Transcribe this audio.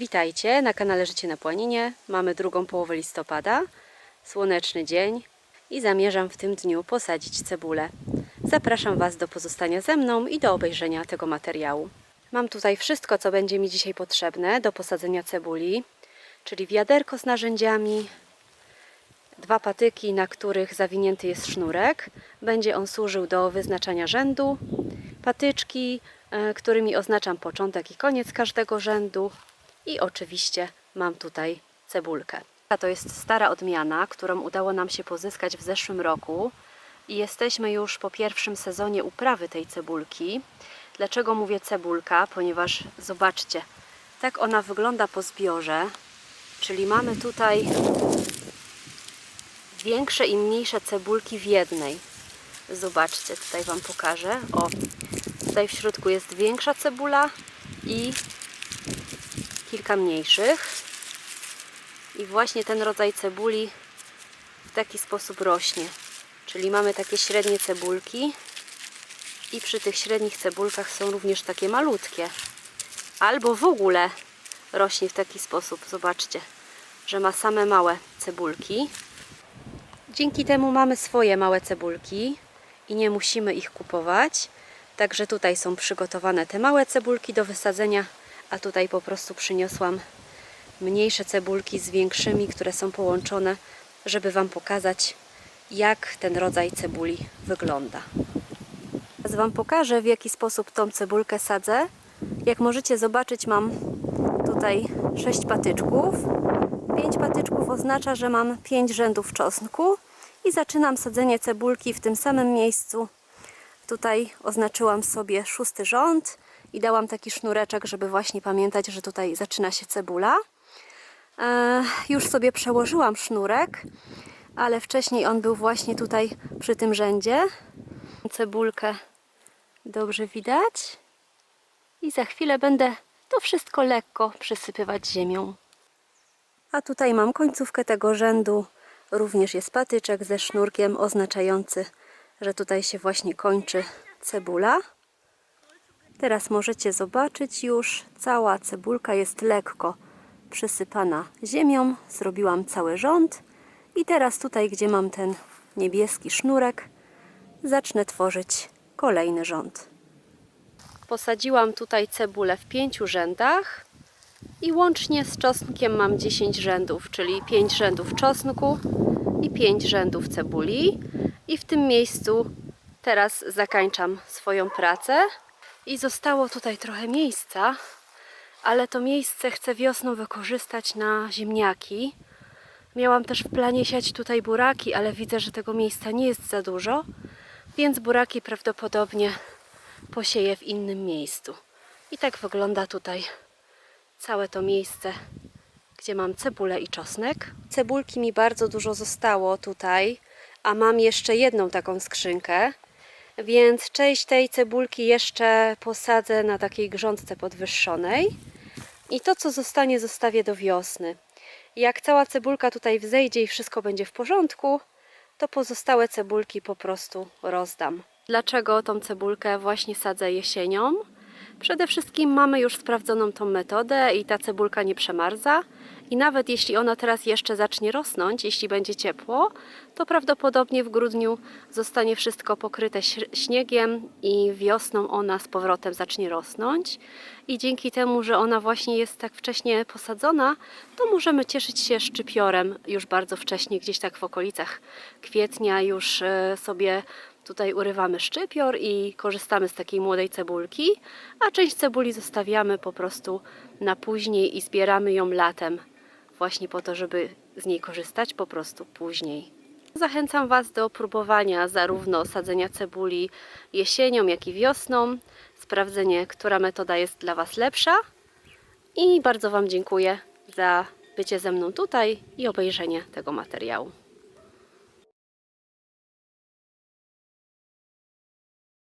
Witajcie na kanale Życie na Płaninie. Mamy drugą połowę listopada, słoneczny dzień i zamierzam w tym dniu posadzić cebulę. Zapraszam Was do pozostania ze mną i do obejrzenia tego materiału. Mam tutaj wszystko, co będzie mi dzisiaj potrzebne do posadzenia cebuli, czyli wiaderko z narzędziami, dwa patyki, na których zawinięty jest sznurek. Będzie on służył do wyznaczania rzędu, patyczki, e, którymi oznaczam początek i koniec każdego rzędu i oczywiście mam tutaj cebulkę. To jest stara odmiana, którą udało nam się pozyskać w zeszłym roku i jesteśmy już po pierwszym sezonie uprawy tej cebulki. Dlaczego mówię cebulka? Ponieważ zobaczcie, tak ona wygląda po zbiorze, czyli mamy tutaj większe i mniejsze cebulki w jednej. Zobaczcie, tutaj Wam pokażę. O, tutaj w środku jest większa cebula i kilka mniejszych. I właśnie ten rodzaj cebuli w taki sposób rośnie. Czyli mamy takie średnie cebulki i przy tych średnich cebulkach są również takie malutkie. Albo w ogóle rośnie w taki sposób. Zobaczcie, że ma same małe cebulki. Dzięki temu mamy swoje małe cebulki i nie musimy ich kupować. Także tutaj są przygotowane te małe cebulki do wysadzenia, a tutaj po prostu przyniosłam mniejsze cebulki z większymi, które są połączone, żeby Wam pokazać, jak ten rodzaj cebuli wygląda. Teraz Wam pokażę, w jaki sposób tą cebulkę sadzę. Jak możecie zobaczyć, mam tutaj 6 patyczków. 5 patyczków oznacza, że mam 5 rzędów czosnku i zaczynam sadzenie cebulki w tym samym miejscu. Tutaj oznaczyłam sobie szósty rząd i dałam taki sznureczek, żeby właśnie pamiętać, że tutaj zaczyna się cebula. E, już sobie przełożyłam sznurek, ale wcześniej on był właśnie tutaj przy tym rzędzie. Cebulkę dobrze widać. I za chwilę będę to wszystko lekko przysypywać ziemią. A tutaj mam końcówkę tego rzędu. Również jest patyczek ze sznurkiem oznaczający, że tutaj się właśnie kończy cebula. Teraz możecie zobaczyć już, cała cebulka jest lekko przysypana ziemią. Zrobiłam cały rząd i teraz tutaj, gdzie mam ten niebieski sznurek, zacznę tworzyć kolejny rząd. Posadziłam tutaj cebulę w pięciu rzędach i łącznie z czosnkiem mam 10 rzędów, czyli 5 rzędów czosnku i 5 rzędów cebuli. I w tym miejscu teraz zakańczam swoją pracę. I zostało tutaj trochę miejsca, ale to miejsce chcę wiosną wykorzystać na ziemniaki. Miałam też w planie siać tutaj buraki, ale widzę, że tego miejsca nie jest za dużo, więc buraki prawdopodobnie posieję w innym miejscu. I tak wygląda tutaj całe to miejsce, gdzie mam cebulę i czosnek. Cebulki mi bardzo dużo zostało tutaj, a mam jeszcze jedną taką skrzynkę, więc część tej cebulki jeszcze posadzę na takiej grządce podwyższonej. I to, co zostanie, zostawię do wiosny. Jak cała cebulka tutaj wzejdzie i wszystko będzie w porządku, to pozostałe cebulki po prostu rozdam. Dlaczego tą cebulkę właśnie sadzę jesienią? Przede wszystkim mamy już sprawdzoną tą metodę i ta cebulka nie przemarza. I nawet jeśli ona teraz jeszcze zacznie rosnąć, jeśli będzie ciepło, to prawdopodobnie w grudniu zostanie wszystko pokryte śniegiem i wiosną ona z powrotem zacznie rosnąć. I dzięki temu, że ona właśnie jest tak wcześnie posadzona, to możemy cieszyć się szczypiorem już bardzo wcześnie, gdzieś tak w okolicach kwietnia już e, sobie Tutaj urywamy szczypior i korzystamy z takiej młodej cebulki, a część cebuli zostawiamy po prostu na później i zbieramy ją latem, właśnie po to, żeby z niej korzystać po prostu później. Zachęcam Was do próbowania zarówno sadzenia cebuli jesienią, jak i wiosną, sprawdzenie, która metoda jest dla Was lepsza. I bardzo Wam dziękuję za bycie ze mną tutaj i obejrzenie tego materiału.